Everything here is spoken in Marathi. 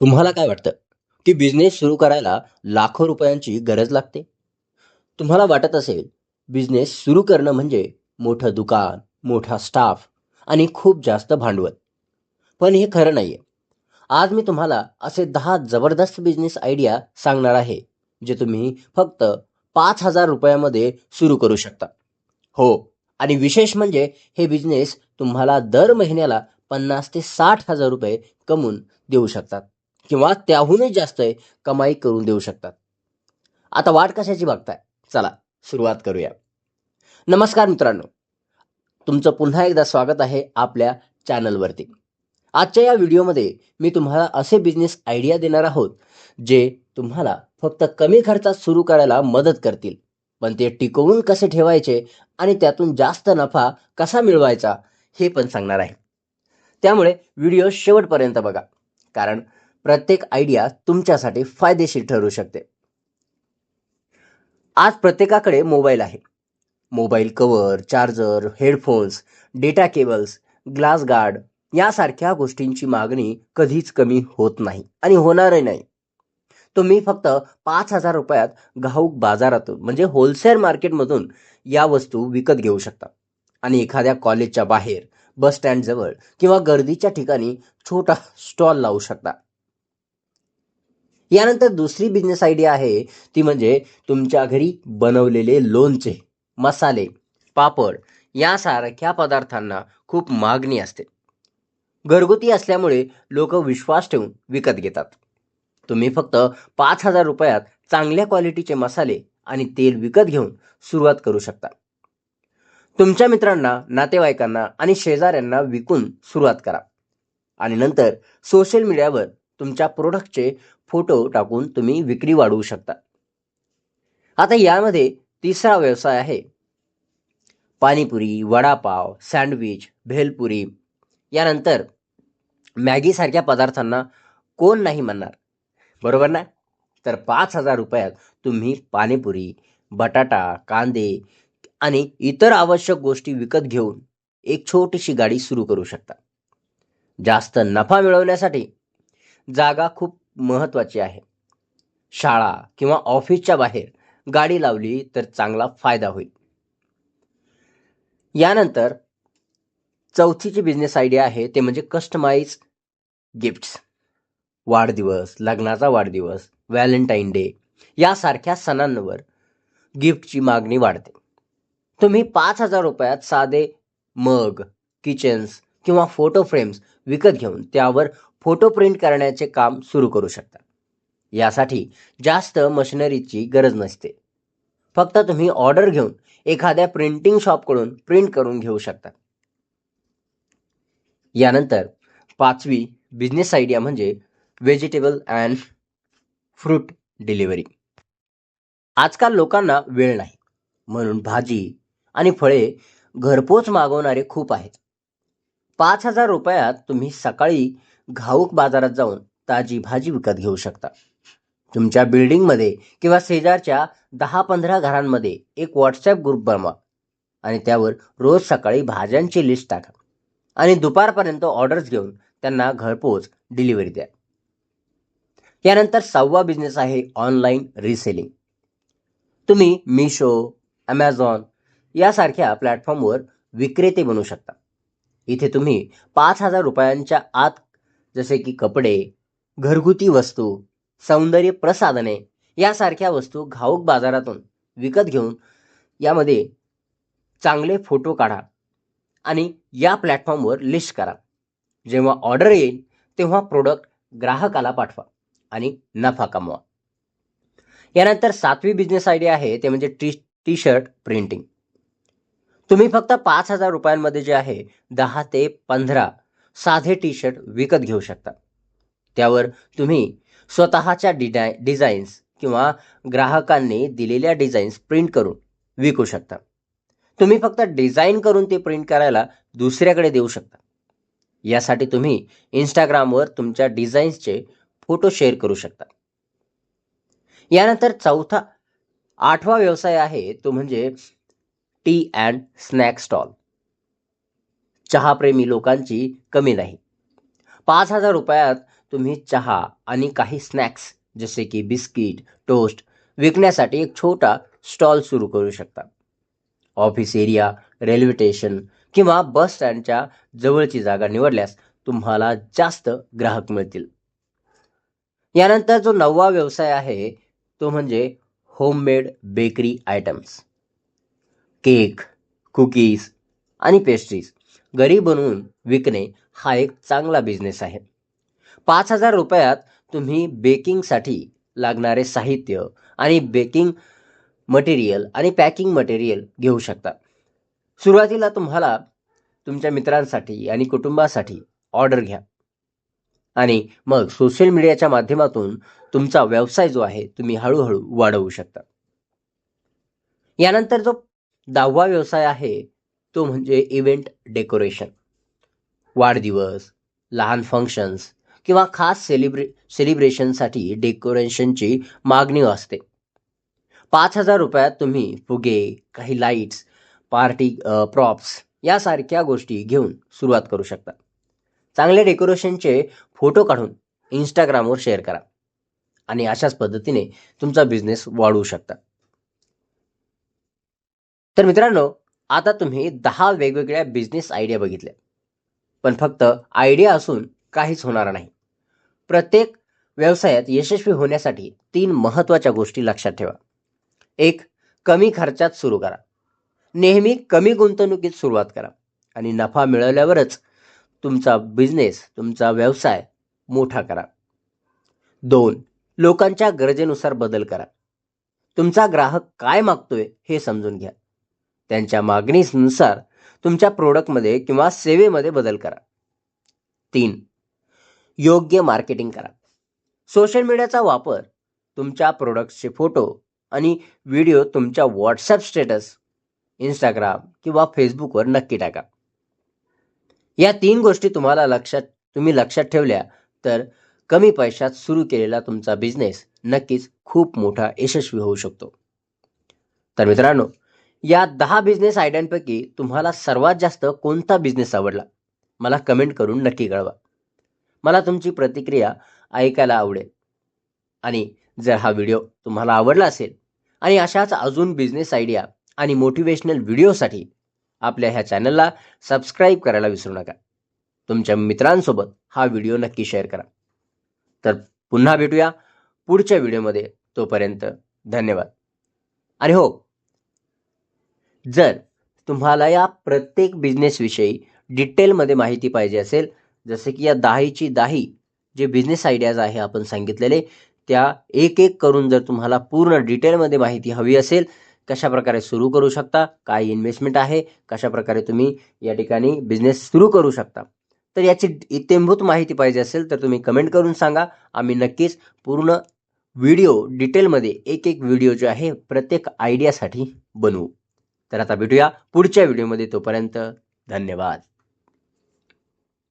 तुम्हाला काय वाटतं? की बिझनेस सुरू करायला लाखो रुपयांची गरज लागते? तुम्हाला वाटत असेल बिझनेस सुरू करणं म्हणजे मोठं दुकान मोठा स्टाफ आणि खूप जास्त भांडवल. पण हे खरं नाही आहे आज मी तुम्हाला असे दहा जबरदस्त बिझनेस आयडिया सांगणार आहे जे तुम्ही फक्त पाच हजार रुपयामध्ये सुरू करू शकता. हो आणि विशेष म्हणजे हे बिझनेस तुम्हाला दर महिन्याला पन्नास ते साठ हजार रुपये कमवून देऊ शकतात. किंवा त्याहूनही जास्त कमाई करून देऊ शकतात. आता वाट कशाची बघताय? चला सुरुवात करूया. नमस्कार मित्रांनो. तुमचं पुन्हा एकदा स्वागत आहे आपल्या चॅनलवरती. आजच्या या व्हिडिओमध्ये मी तुम्हाला असे बिझनेस आयडिया देणार आहोत जे तुम्हाला फक्त कमी खर्चात सुरू करायला मदत करतील. पण ते टिकवून कसे ठेवायचे आणि त्यातून जास्त नफा कसा मिळवायचा हे पण सांगणार आहे. त्यामुळे व्हिडिओ शेवटपर्यंत बघा. कारण प्रत्येक आयडिया तुमच्यासाठी फायदेशीर ठरू शकते. आज प्रत्येकाकडे मोबाईल आहे. Mobile cover charger headphones data cables glass guard यासारख्या गोष्टींची मागणी कधीच कमी होत नाही आणि होणारही नाही. तुम्ही फक्त पाच हजार रुपयात घाऊक बाजारातून म्हणजे होलसेल मार्केटमधून या वस्तू विकत घेऊ शकता. आणि एखाद्या कॉलेजच्या बाहेर बस स्टँडजवळ किंवा गर्दीच्या ठिकाणी छोटा स्टॉल लावू शकता. यानंतर दुसरी बिझनेस आयडिया आहे ती म्हणजे तुमच्या घरी बनवलेले लोणचे मसाले पापड यासारख्या पदार्थांना खूप मागणी असते. घरगुती असल्यामुळे लोक विश्वास ठेवून विकत घेतात. तुम्ही फक्त पाच हजार रुपयात चांगल्या क्वालिटीचे मसाले आणि तेल विकत घेऊन सुरुवात करू शकता. तुमच्या मित्रांना नातेवाईकांना आणि शेजाऱ्यांना विकून सुरुवात करा. आणि नंतर सोशल मीडियावर तुमच्या प्रोडक्टचे फोटो टाकून तुम्ही विक्री वाढवू शकता. आता यामध्ये तिसरा व्यवसाय आहे. पाणीपुरी वडापाव सँडविच भेलपुरी. यानंतर मॅगीसारख्या पदार्थांना कोण नाही म्हणणार. बरोबर ना? तर पाच हजार रुपयात तुम्ही पाणीपुरी बटाटा कांदे आणि इतर आवश्यक गोष्टी विकत घेऊन एक छोटीशी गाडी सुरू करू शकता. जास्त नफा मिळवण्यासाठी जागा खूप महत्त्वाची आहे. शाळा किंवा ऑफिसच्या बाहेर गाडी लावली तर चांगला फायदा होईल. यानंतर चौथीची बिझनेस आयडिया आहे ते म्हणजे कस्टमाइज गिफ्ट्स वाढदिवस लग्नाचा वाढदिवस व्हॅलेंटाईन डे यासारख्या सणांवर गिफ्टची मागणी वाढते. तुम्ही पाच हजार रुपयात साधे मग किचन्स किंवा फोटो फ्रेम्स विकत घेऊन त्यावर फोटो प्रिंट करण्याचे काम सुरू करू शकता. यासाठी जास्त मशिनरीची गरज नसते. फक्त तुम्ही ऑर्डर घेऊन एखाद्या प्रिंटिंग शॉपकडून प्रिंट करून घेऊ शकता. यानंतर पाचवी बिझनेस आयडिया म्हणजे व्हेजिटेबल अँड फ्रूट डिलिव्हरी. आजकाल लोकांना वेळ नाही. म्हणून भाजी आणि फळे घरपोच मागवणारे खूप आहेत. पाच हजार रुपयात तुम्ही सकाळी घाऊक बाजारात जाऊन ताजी भाजी विकत घेऊ शकता. तुमच्या बिल्डिंगमध्ये किंवा शेजारच्या दहा पंधरा घरांमध्ये एक व्हॉट्सॲप ग्रुप बनवा आणि त्यावर रोज सकाळी भाज्यांची लिस्ट टाका आणि दुपारपर्यंत ऑर्डर्स घेऊन त्यांना घरपोच डिलिव्हरी द्या. यानंतर सहावा बिझनेस आहे ऑनलाईन रिसेलिंग तुम्ही मिशो ॲमेझॉन यासारख्या प्लॅटफॉर्मवर विक्रेते बनू शकता. इथे तुम्ही पाच हजार रुपयांच्या आत जसे की कपडे घरगुती वस्तू सौंदर्य प्रसाधने यासारख्या वस्तू घाऊक बाजारातून विकत घेऊन यामध्ये चांगले फोटो काढा आणि या प्लॅटफॉर्मवर लिस्ट करा. जेव्हा ऑर्डर येईल तेव्हा प्रोडक्ट ग्राहकाला पाठवा आणि नफा कमवा. यानंतर सातवी बिझनेस आयडिया आहे ते म्हणजे टी टी शर्ट प्रिंटिंग तुम्ही फक्त पाच हजार रुपयांमध्ये जे आहे दहा ते पंधरा साधे टी शर्ट विकत घेऊ शकता. त्यावर तुम्ही स्वतःच्या डिडाय डिझाईन्स किंवा ग्राहकांनी दिलेल्या डिझाईन्स प्रिंट करून विकू शकता. तुम्ही फक्त डिझाईन करून ते प्रिंट करायला दुसऱ्याकडे देऊ शकता. यासाठी तुम्ही इंस्टाग्रामवर तुमच्या डिझाईन्सचे फोटो शेअर करू शकता. यानंतर चौथा आठवा व्यवसाय आहे तो म्हणजे टी अँड स्नॅक स्टॉल चहाप्रेमी लोकांची कमी नाही. पाच हजार रुपयात तुम्ही चहा आणि काही स्नॅक्स जसे की बिस्किट टोस्ट विकण्यासाठी एक छोटा स्टॉल सुरू करू शकता. ऑफिस एरिया रेल्वे स्टेशन किंवा बस स्टँडच्या जवळची जागा निवडल्यास तुम्हाला जास्त ग्राहक मिळतील. यानंतर जो नववा व्यवसाय आहे तो म्हणजे homemade bakery items cake cookies आणि पेस्ट्रीज घरी बनवून विकणे हा एक चांगला बिझनेस आहे. पाच हजार रुपयात तुम्ही बेकिंगसाठी लागणारे साहित्य आणि बेकिंग मटेरियल आणि पॅकिंग मटेरियल घेऊ शकता. सुरुवातीला तुम्हाला तुमच्या मित्रांसाठी आणि कुटुंबासाठी ऑर्डर घ्या. आणि मग सोशल मीडियाच्या माध्यमातून तुमचा व्यवसाय जो आहे तुम्ही हळूहळू वाढवू शकता. यानंतर जो दहावा व्यवसाय आहे तो म्हणजे इव्हेंट डेकोरेशन वाढदिवस लहान फंक्शन्स किंवा खास सेलिब्रे सेलिब्रेशनसाठी डेकोरेशनची मागणी असते. पाच हजार रुपयात तुम्ही फुगे काही लाईट्स पार्टी प्रॉप्स यासारख्या गोष्टी घेऊन सुरुवात करू शकता. चांगले डेकोरेशनचे फोटो काढून इंस्टाग्रामवर शेअर करा. आणि अशाच पद्धतीने तुमचा बिझनेस वाढवू शकता. तर मित्रांनो आता तुम्ही दहा वेगवेगळ्या बिझनेस आयडिया बघितल्या. पण फक्त आयडिया असून काहीच होणार नाही. प्रत्येक व्यवसायात यशस्वी होण्यासाठी तीन महत्त्वाच्या गोष्टी लक्षात ठेवा. एक कमी खर्चात सुरू करा. नेहमी कमी गुंतवणुकीत सुरुवात करा आणि नफा मिळवल्यावरच तुमचा बिझनेस तुमचा व्यवसाय मोठा करा. दोन लोकांच्या गरजेनुसार बदल करा. तुमचा ग्राहक काय मागतोय हे समजून घ्या. त्यांच्या मागणीनुसार तुमच्या प्रोडक्टमध्ये किंवा सेवेमध्ये बदल करा. तीन योग्य मार्केटिंग करा. सोशल मीडियाचा वापर तुमच्या प्रोडक्ट्सचे फोटो आणि व्हिडिओ तुमच्या व्हॉट्सॲप स्टेटस इंस्टाग्राम किंवा फेसबुकवर नक्की टाका. या तीन गोष्टी तुम्हाला लक्षात तुम्ही लक्षात ठेवल्या तर कमी पैशात सुरू केलेला तुमचा बिझनेस नक्कीच खूप मोठा यशस्वी होऊ शकतो. तर मित्रांनो या दहा बिझनेस आयडियांपैकी तुम्हाला सर्वात जास्त कोणता बिझनेस आवडला? मला कमेंट करून नक्की कळवा. मला तुमची प्रतिक्रिया ऐकायला आवडेल. आणि जर हा व्हिडिओ तुम्हाला आवडला असेल आणि अशाच अजून बिझनेस आयडिया आणि मोटिवेशनल व्हिडिओसाठी आपल्या ह्या चॅनलला सबस्क्राईब करायला विसरू नका. तुमच्या मित्रांसोबत हा व्हिडिओ नक्की शेअर करा. तर पुन्हा भेटूया पुढच्या व्हिडिओमध्ये तोपर्यंत धन्यवाद. आणि हो जर तुम्हाला या प्रत्येक बिझनेसविषयी डिटेलमध्ये माहिती पाहिजे असेल जसे की या दहाईची दाही जे बिझनेस आयडियाज आहे आपण सांगितलेले त्या एक एक करून जर तुम्हाला पूर्ण डिटेलमध्ये माहिती हवी असेल कशा प्रकारे सुरू करू शकता काय इन्व्हेस्टमेंट आहे कशा प्रकारे तुम्ही या ठिकाणी बिझनेस सुरू करू शकता. तर याची इत्यंभूत माहिती पाहिजे असेल तर तुम्ही कमेंट करून सांगा. आम्ही नक्कीच पूर्ण व्हिडिओ डिटेलमध्ये एक एक व्हिडिओ जो आहे प्रत्येक आयडियासाठी बनवू. तर आता भेटूया पुढच्या व्हिडिओमध्ये. तोपर्यंत धन्यवाद.